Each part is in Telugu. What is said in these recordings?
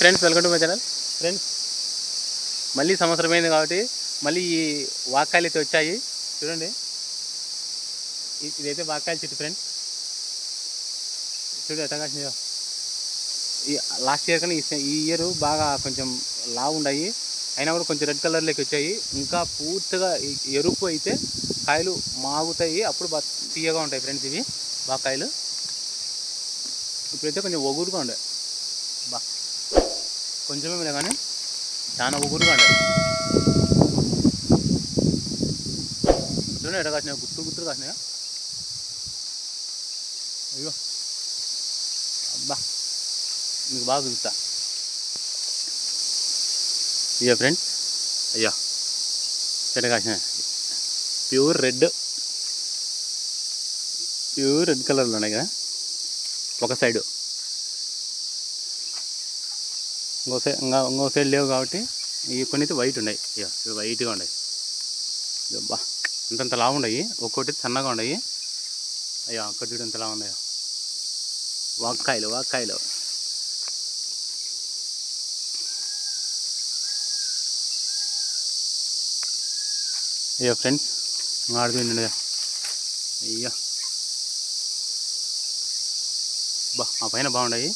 Friends welcome to my channel friends మళ్ళీ సంవత్సరం అయింది కాబట్టి మళ్ళీ ఈ వాకాయలు అయితే వచ్చాయి. చూడండి. ఇదైతే వాకాయల చెట్టు ఫ్రెండ్స్ చూడు ఎట్లా కాసినాయో ఈ లాస్ట్ ఇయర్ కానీ ఈ- ఇయర్ బాగా కొంచెం లావు ఉన్నాయి అయినా కూడా కొంచెం రెడ్ కలర్లోకి వచ్చాయి. ఇంకా పూర్తిగా ఎరుపు అయితే కాయలు మాగుతాయి. అప్పుడు బాగా తీయగా ఉంటాయి ఫ్రెండ్స్ ఇవి వాకాయలు ఇప్పుడైతే కొంచెం ఒగురుగా ఉండే. కొంచెమే లే కానీ చాలా ఒగురుగా ఉండే చూడండి ఎట్లా కాసినాయి? గుర్తు గుర్తులు కాసినాయా? అయ్యో. అబ్బా. మీకు బాగా చూస్తా. ఇయ్యా ఫ్రెండ్ అయ్యా. ఎడ కాసిన ప్యూర్ రెడ్. ప్యూర్ రెడ్ కలర్లో ఉన్నాయి కదా. ఒక సైడు. ఇంకో సైడ్ ఇంకా ఇంకో సైడ్ లేవు కాబట్టి ఇవి కొన్ని అయితే వైట్ ఉన్నాయి. ఇక ఇవి వైట్గా ఉన్నాయి. అబ్బా అంతంత లావు ఉన్నాయి. ఒక్కొక్కటి సన్నగా ఉన్నాయి. అయ్యా ఒక్కటి చూడు ఎంత లావు ఉన్నాయో. వాక్కాయలు వాక్కాయలు. అయ్యో ఫ్రెండ్స్ ఆడుతూ అయ్యా. బా ఆ పైన బాగున్నాయి.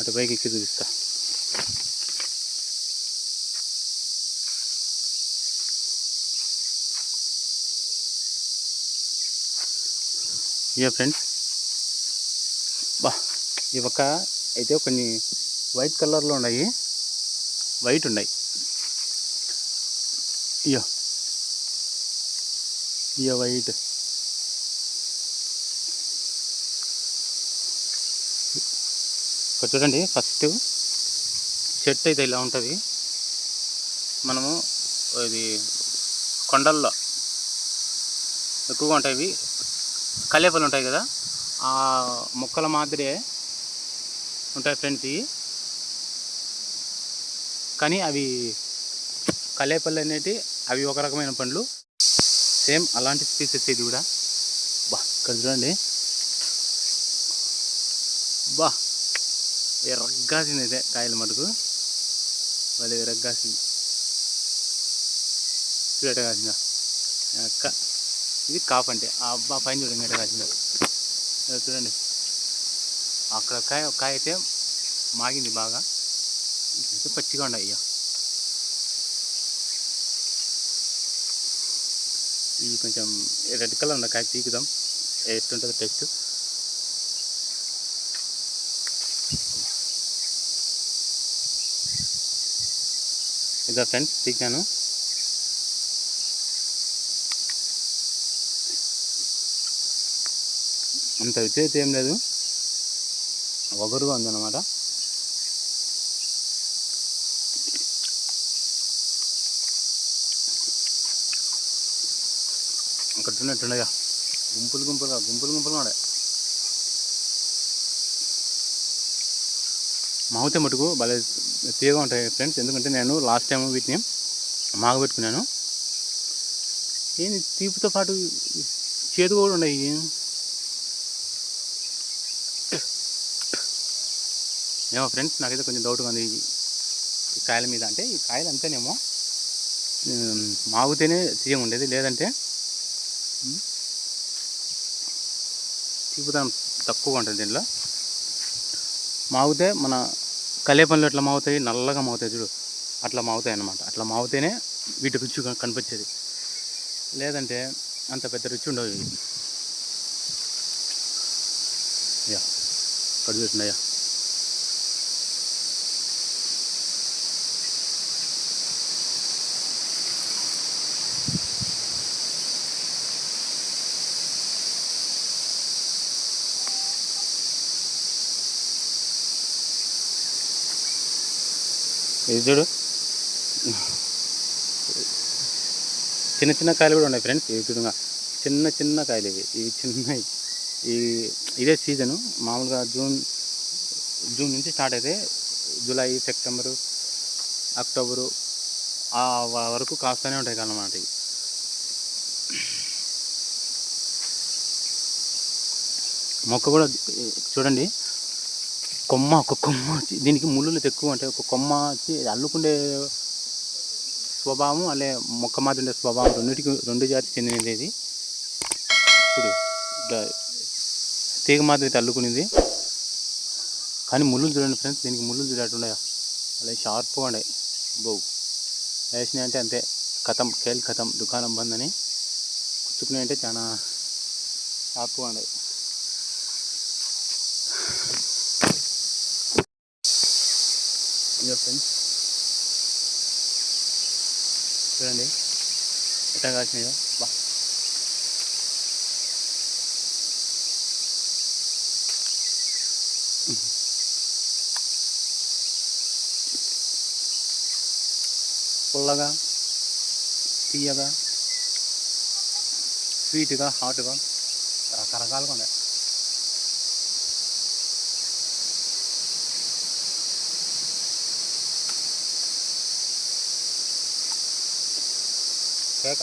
అటు పైకి ఎక్కి చూపిస్తా ఇయో ఫ్రెండ్స్ బా ఈ పక్క అయితే కొన్ని వైట్ కలర్లో ఉన్నాయి. వైట్ ఉన్నాయి. ఇయో ఇయో వైట్ ఇక్కడ చూడండి ఫస్ట్ చెట్టు అయితే ఇలా ఉంటుంది. మనము ఇది కొండల్లో ఎక్కువగా ఉంటాయి కలేపలు ఉంటాయి కదా ఆ మొక్కల మాదిరే ఉంటాయి ఫ్రెండ్స్ ఇవి. కానీ అవి కలేపళ్ళు అనేటి అవి ఒక రకమైన పండ్లు. సేమ్ అలాంటి స్పీసెస్ ఇది కూడా. బా ఇక్కడ చూడండి. బా ఎర్రగాసింది అయితే కాయలు మటుకు. వాళ్ళు ఎర్రగాసింది చూడట కాసిందా? అక్క. ఇది కాఫ్ అంటే. ఆ అబ్బా పైన చూడండి ఎట్ట కాసిందో. చూడండి. అక్కడ కాయ కాయ అయితే మాగింది బాగా. అయితే పచ్చిగా ఉన్నాయి అయ్యా ఇది కొంచెం రెడ్ కలర్ ఉన్న కాయ తీకుదాం ఎట్టుంటుంది టెస్ట్. ఇదా ఫ్రెండ్స్ తీసాను అంత విచ్చేది ఏం లేదు. ఒగరుగా ఉందన్నమాట. అక్కడ ఉన్నట్టుండగా గుంపులు గుంపులుగా గుంపులు గుంపులుగా ఉండే మాగుతే మటుకు భలే తీయగా ఉంటాయి ఫ్రెండ్స్ ఎందుకంటే నేను లాస్ట్ టైం వీటిని మాగబెట్టుకున్నాను. ఏంది తీపితో పాటు చేదు కూడా ఉన్నాయి. ఏమో ఫ్రెండ్స్ నాకైతే కొంచెం డౌట్గా ఉంది ఈ కాయల మీద. అంటే ఈ కాయలు అంతేనేమో మాగుతేనే మాగితేనే ఉండేది. లేదంటే ఉమ్, తక్కువగా ఉంటుంది దీనిలో మాగితే మన కలే పనులు ఎట్లా మాగుతాయి నల్లగా మావుతాయి చూడు. అట్లా మావుతాయి అన్నమాట. అట్లా మావుతేనే వీటి రుచి కనిపించేది. లేదంటే అంత పెద్ద రుచి ఉండవు ఇవి. యా. ఇక్కడ ఇది చూడు. చిన్న చిన్న కాయలు కూడా ఉన్నాయి ఫ్రెండ్స్. ఇవి చూడంగా. చిన్న చిన్న కాయలు ఇవి. ఇవి చిన్నవి ఈ ఇదే సీజను. మామూలుగా జూన్ జూన్ నుంచి స్టార్ట్ అయితే జూలై సెప్టెంబరు అక్టోబరు ఆ వరకు కాస్తూనే ఉంటాయి అన్నమాట ఇవి. మొక్క కూడా చూడండి. కొమ్మ ఒక కొమ్మ వచ్చి దీనికి ముళ్ళు ఎక్కువ ఉంటాయి ఒక కొమ్మ వచ్చి అల్లుకుండే స్వభావం అలే మొక్క మాది ఉండే స్వభావం రెండింటికి రెండు జాతి చెందినది ఇది ఇట్లా తీగ మాదిరి అయితే అల్లుకునేది. కానీ ముళ్ళు చూడండి ఫ్రెండ్స్ దీనికి ముళ్ళు చూడట్టున్నాయా అలా షార్ప్గా ఉండే బో వేసినాయి అంటే అంతే. కథం కేల్ కథం దుకాణం బంద్ అని కుచ్చుకున్నాయి అంటే చాలా షార్ప్గా ఉండే ఇదో ఫ్రెండ్స్ చూడండి. ఎట్లా కాసినాయో బా. పుల్లగా తీయగా స్వీట్గా హాట్గా రకరకాలుగా ఉన్నాయి. కేక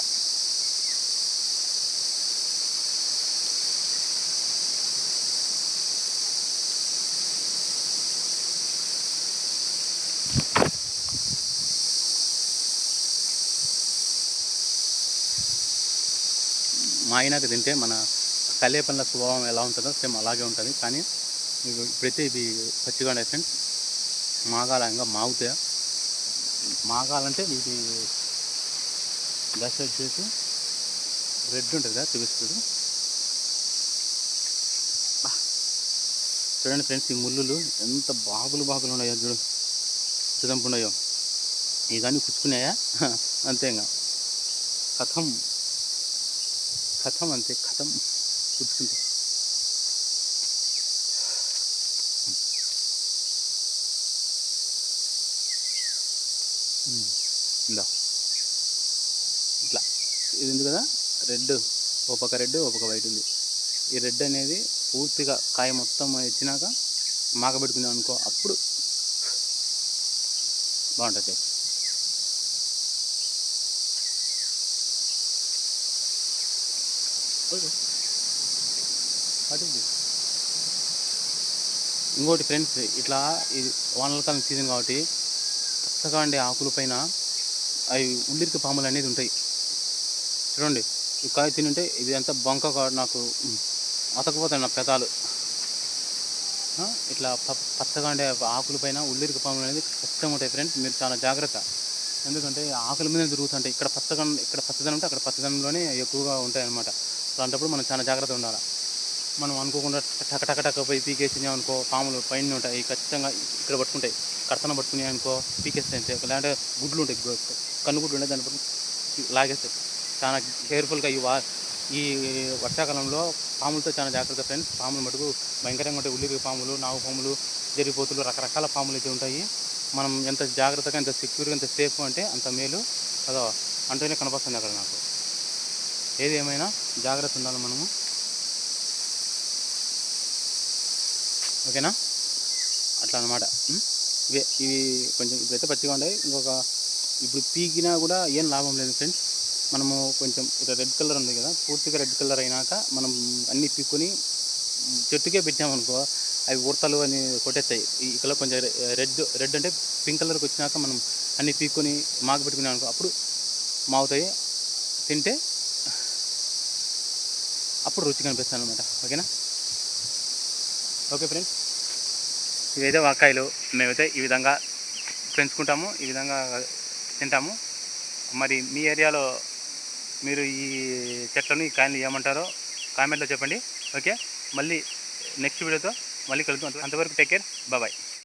మా అయినాక తింటే మన కల్లే పండ్ల స్వభావం ఎలా ఉంటుందో సేమ్ అలాగే ఉంటుంది. కానీ మీకు ఇప్పుడైతే ఇది పచ్చిగా ఫ్రెండ్స్ మాగాల ఇంకా మాగుతాయి? మాగాలంటే ఇది దశ వచ్చేసి రెడ్ ఉంటుంది కదా చూపిస్తుంది చూడండి ఫ్రెండ్స్ ఈ ముళ్ళు ఎంత బాగులు బాగులు ఉన్నాయో చూడు. చూదంపు ఉన్నాయో ఇవన్నీ పుచ్చుకున్నాయా? అంతే ఇంకా. కథం. కథం అంతే కథం. పుచ్చుకుంటే. ఇందా. ఇది ఉంది కదా రెడ్ ఒక పక్క రెడ్ ఒక పక్క వైట్ ఉంది. ఈ రెడ్ అనేది పూర్తిగా కాయ మొత్తం ఇచ్చినాక మాక పెట్టుకున్నాం అనుకో అప్పుడు బాగుంటుంది టేస్ట్. ఇంకోటి ఫ్రెండ్స్ ఇట్లా ఇది వానకాలం సీజన్ కాబట్టి పచ్చగా ఉండే ఆకుల పైన అవి ఉల్లిరికి పాములు అనేది ఉంటాయి. చూడండి. ఈ కాయ తింటే ఇది అంతా బంక నాకు అతకపోతాయి నా పెదాలు. ఇట్లా ప- పచ్చగా ఉండే ఆకుల పైన ఉల్లిరికి పాములు అనేది ఖచ్చితంగా ఉంటాయి ఫ్రెండ్స్ మీరు చాలా జాగ్రత్త. ఎందుకంటే ఆకుల మీద తిరుగుతుంటాయి. ఇక్కడ పచ్చగా ఇక్కడ పచ్చదనం ఉంటే అక్కడ పచ్చదనంలోనే ఎక్కువగా ఉంటాయన్నమాట. అలాంటప్పుడు మనం చాలా జాగ్రత్త ఉండాలి. మనం అనుకోకుండా టక టక టక పోయి పీకేసినాం అనుకో పాములు పైన ఉంటాయి. ఖచ్చితంగా ఇక్కడ పట్టుకుంటాయి. కడతన పట్టుకున్నాయి అనుకో పీకేస్తాయి లేదంటే గుడ్లు ఉంటాయి. కన్ను గుడ్లు ఉంటాయి దాన్ని పట్టుకుని లాగేస్తాయి. చాలా కేర్ఫుల్గా ఈ వా ఈ వర్షాకాలంలో పాములతో చాలా జాగ్రత్త ఫ్రెండ్స్ పాములు మటుకు భయంకరంగా ఉంటాయి. ఉల్లిరి పాములు నాగు పాములు జరిపోతులు రకరకాల పాములు అయితే ఉంటాయి. మనం ఎంత జాగ్రత్తగా ఎంత సెక్యూర్గా ఎంత సేఫ్ అంటే అంత మేలు. అదో అంటూనే కనపస్తుంది అక్కడ నాకు. ఏది ఏమైనా జాగ్రత్త ఉండాలి మనము. ఓకేనా? అట్లా అనమాట ఇవే ఇవి కొంచెం ఇప్పుడైతే పచ్చిగా ఉన్నాయి ఇంకొక ఇప్పుడు పీకినా కూడా ఏం లాభం లేదు ఫ్రెండ్స్ మనము కొంచెం ఇక్కడ రెడ్ కలర్ ఉంది కదా పూర్తిగా రెడ్ కలర్ అయినాక మనం అన్నీ పీక్కుని చెట్టుకే పెట్టామనుకో అవి ఉడతలు అని కొట్టేస్తాయి. ఇక్కడ కొంచెం రెడ్ రెడ్ అంటే పింక్ కలర్కి వచ్చినాక మనం అన్నీ పీక్కుని మాకు పెట్టుకున్నాం అనుకో అప్పుడు మావుతాయి. తింటే అప్పుడు రుచి కనిపిస్తాను అనమాట ఓకేనా? ఓకే ఫ్రెండ్స్ ఇవైతే వాకాయలు మేమైతే ఈ విధంగా పెంచుకుంటాము ఈ విధంగా తింటాము. మరి మీ ఏరియాలో మీరు ఈ చెట్లను ఈ కాయలు ఏమంటారో కామెంట్లో చెప్పండి. ఓకే? మళ్ళీ నెక్స్ట్ వీడియోతో మళ్ళీ కలుద్దాం. అంతవరకు టేక్ కేర్. బాయ్.